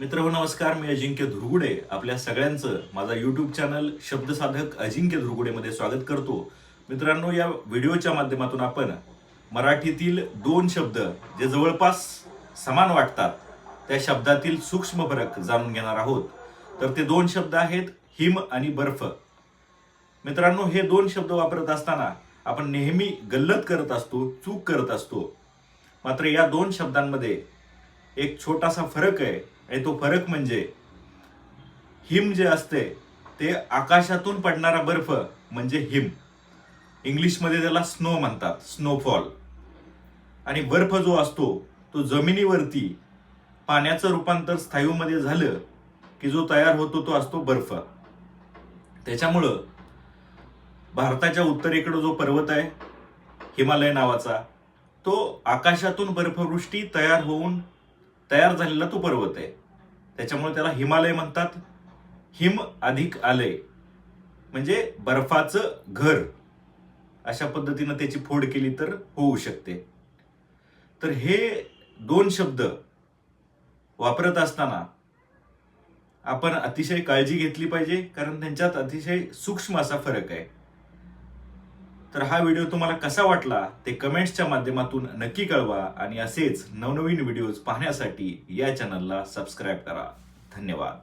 मित्र नमस्कार. मी अजिंक्य धुरगुडे. आपल्या सगळ्यांचं माझा युट्यूब चॅनल शब्दसाधक अजिंक्य धुरगुडेमध्ये स्वागत करतो. मित्रांनो या व्हिडिओच्या माध्यमातून आपण मराठीतील दोन शब्द जे जवळपास समान वाटतात त्या शब्दातील सूक्ष्म फरक जाणून घेणार आहोत. तर ते दोन शब्द आहेत हिम आणि बर्फ. मित्रांनो हे दोन शब्द वापरत असताना आपण नेहमी गल्लत करत असतो चूक करत असतो. मात्र या दोन शब्दांमध्ये एक छोटासा फरक आहे आणि तो फरक म्हणजे हिम जे असते ते आकाशातून पडणारा बर्फ म्हणजे हिम. इंग्लिशमध्ये त्याला स्नो म्हणतात स्नोफॉल आणि बर्फ जो असतो तो जमिनीवरती पाण्याचं रूपांतर स्थायूमध्ये झालं की जो तयार होतो तो असतो बर्फ. त्याच्यामुळं भारताच्या उत्तरेकडं जो पर्वत आहे हिमालय नावाचा तो आकाशातून बर्फवृष्टी तयार होऊन तयार झालेला तो पर्वत आहे. त्याच्यामुळे त्याला हिमालय म्हणतात. हिम अधिक आलय. म्हणजे बर्फाचं घर. अशा पद्धतीनं त्याची फोड केली तर होऊ शकते. तर हे दोन शब्द वापरत असताना आपण अतिशय काळजी घेतली पाहिजे कारण त्यांच्यात अतिशय सूक्ष्म असा फरक आहे. तर हा व्हिडिओ तुम्हाला कसा वाटला ते कमेंट्सच्या माध्यमातून नक्की कळवा आणि असेच नवनवीन व्हिडिओज पाहण्यासाठी या चॅनलला सबस्क्राईब करा. धन्यवाद.